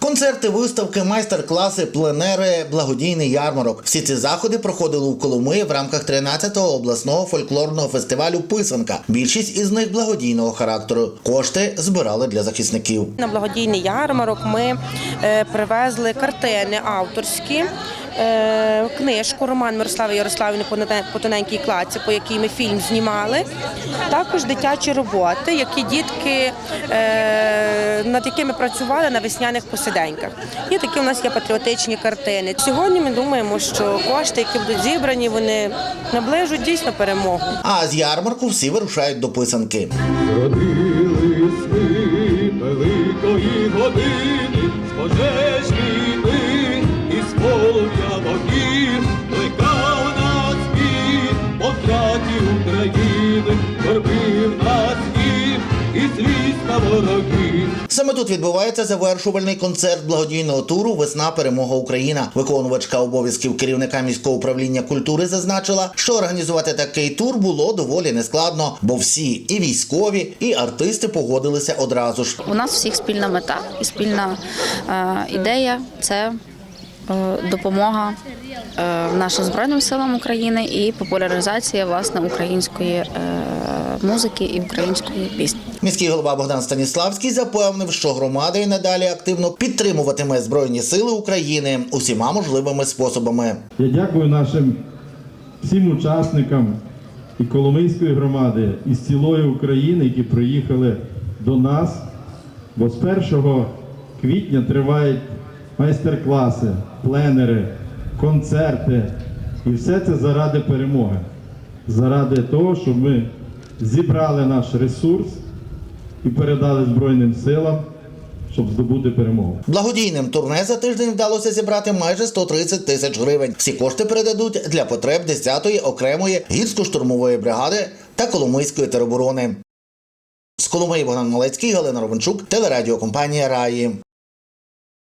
Концерти, виставки, майстер-класи, пленери, благодійний ярмарок. Всі ці заходи проходили у Коломиї в рамках 13-го обласного фольклорного фестивалю Писанка. Більшість із них благодійного характеру. Кошти збирали для захисників. На благодійний ярмарок ми е, привезли картини авторські, книжку роман Мирослави Ярославівни «По тонен- по тоненькій кладці, по якій ми фільм знімали. Також дитячі роботи, які дітки е, над якими працювали на весняних посиденьках. І такі у нас є патріотичні картини. Сьогодні ми думаємо, що кошти, які будуть зібрані, вони наближуть дійсно перемогу. А з ярмарку всі вирушають до писанки. Торбив нас він і злість на ворогів. Саме тут відбувається завершувальний концерт благодійного туру Весна перемога Україна. Виконувачка обов'язків керівника міського управління культури зазначила, що організувати такий тур було доволі нескладно, бо всі і військові, і артисти погодилися одразу ж. У нас всіх спільна мета і спільна е, ідея це допомога е, нашим збройним силам України і популяризація власне української е, музики і української пісні. Міський голова Богдан Станіславський запевнив, що громада і надалі активно підтримуватиме збройні сили України усіма можливими способами. Я дякую нашим всім учасникам і Коломийської громади, і з цілої України, які приїхали до нас, бо з 1 квітня тривають майстер-класи, пленери, концерти. І все це заради перемоги, заради того, щоб ми зібрали наш ресурс і передали Збройним силам, щоб здобути перемогу. Благодійним турне за тиждень вдалося зібрати майже 130 тисяч гривень. Всі кошти передадуть для потреб 10-ї окремої гірсько-штурмової бригади та Коломийської тероборони. З Коломиї Богдан Малецький, Галина Ровенчук, телерадіокомпанія Раї.